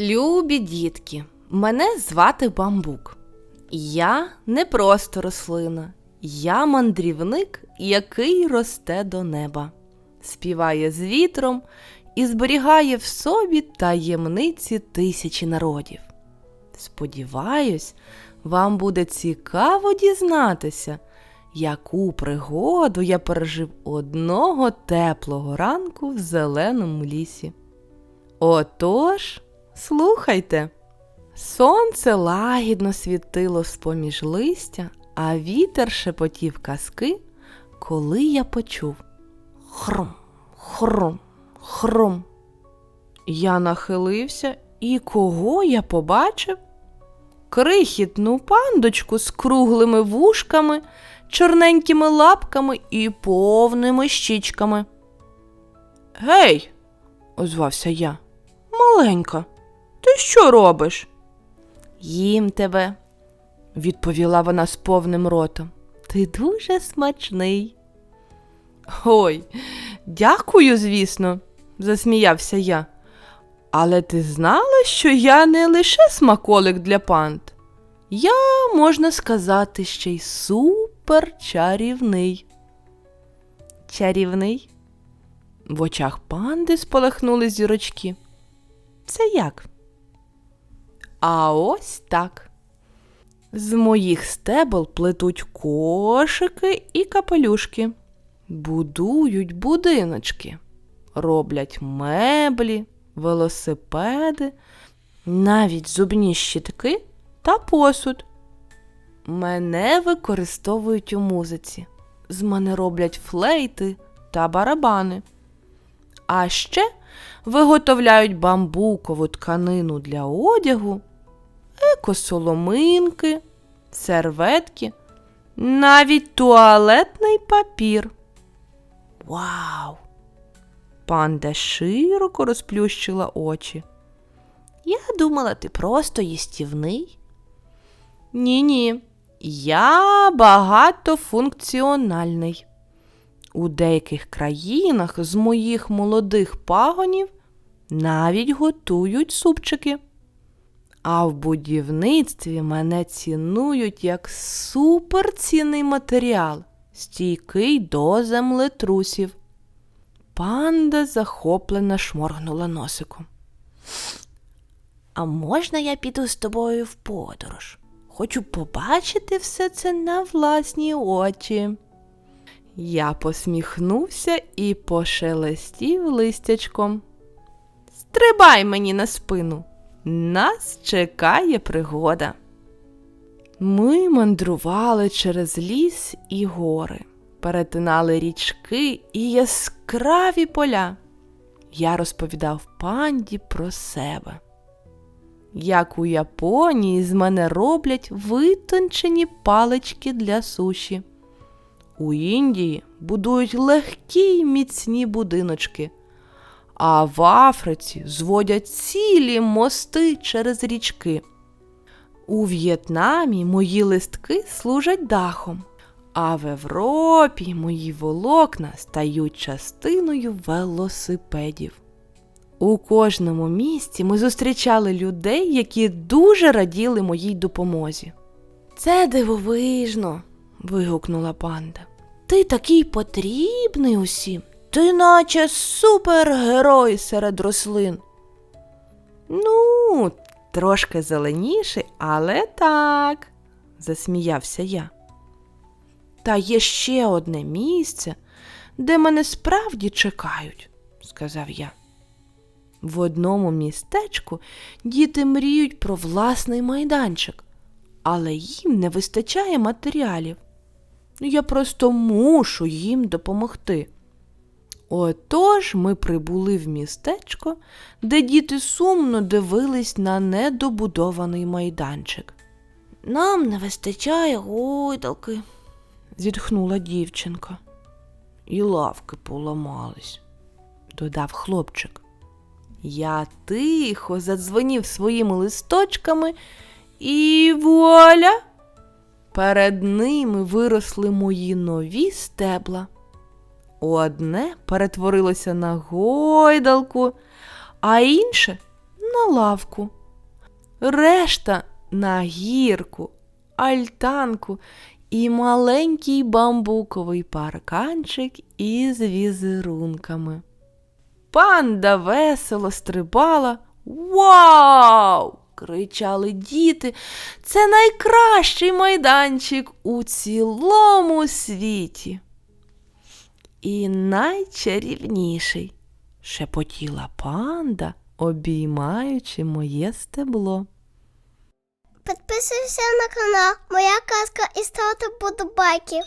Любі дітки, мене звати Бамбук. Я не просто рослина, я мандрівник, який росте до неба, співає з вітром і зберігає в собі таємниці тисячі народів. Сподіваюсь, вам буде цікаво дізнатися, яку пригоду я пережив одного теплого ранку в зеленому лісі. Отож, слухайте. Сонце лагідно світило з-поміж листя, а вітер шепотів казки, коли я почув хрум, хрум, хрум. Я нахилився, і кого я побачив? Крихітну пандочку з круглими вушками, чорненькими лапками і повними щічками. Гей, озвався я. Маленька, ти що робиш? Їм тебе, відповіла вона з повним ротом. Ти дуже смачний. Ой, дякую, звісно, засміявся я. Але ти знала, що я не лише смаколик для панд. Я, можна сказати, ще й супер чарівний. Чарівний? В очах панди спалахнули зірочки. Це як? А ось так. З моїх стебел плетуть кошики і капелюшки, будують будиночки, роблять меблі, велосипеди, навіть зубні щітки та посуд. Мене використовують у музиці. З мене роблять флейти та барабани. А ще виготовляють бамбукову тканину для одягу, екосоломинки, серветки, навіть туалетний папір. Вау! Панда широко розплющила очі. Я думала, ти просто їстівний. Ні-ні, я багатофункціональний. У деяких країнах з моїх молодих пагонів навіть готують супчики. А в будівництві мене цінують як суперцінний матеріал, стійкий до землетрусів. Панда захоплено шморгнула носиком. А можна я піду з тобою в подорож? Хочу побачити все це на власні очі. Я посміхнувся і пошелестів листячком. Стрибай мені на спину. Нас чекає пригода. Ми мандрували через ліс і гори, перетинали річки і яскраві поля. Я розповідав панді про себе. Як у Японії з мене роблять витончені палички для суші. У Індії будують легкі й міцні будиночки, а в Африці зводять цілі мости через річки. У В'єтнамі мої листки служать дахом, а в Європі мої волокна стають частиною велосипедів. У кожному місці ми зустрічали людей, які дуже раділи моїй допомозі. Це дивовижно. вигукнула панда. Ти такий потрібний усім. Ти наче супергерой серед рослин. Ну, трошки зеленіший, але так, засміявся я. Та є ще одне місце, де мене справді чекають, сказав я. В одному містечку діти мріють про власний майданчик, але їм не вистачає матеріалів. Я просто мушу їм допомогти. Отож ми прибули в містечко, де діти сумно дивились на недобудований майданчик. Нам не вистачає гойдалки, зітхнула дівчинка. І лавки поламались, додав хлопчик. Я тихо задзвонів своїми листочками і вуаля! Перед ними виросли мої нові стебла. Одне перетворилося на гойдалку, а інше на лавку. Решта на гірку, альтанку і маленький бамбуковий парканчик із візерунками. Панда весело стрибала. Вау! кричали діти. Це найкращий майданчик у цілому світі. І найчарівніший, шепотіла панда, обіймаючи моє стебло. Підписуйся на канал Моя казка і ставте подобайки.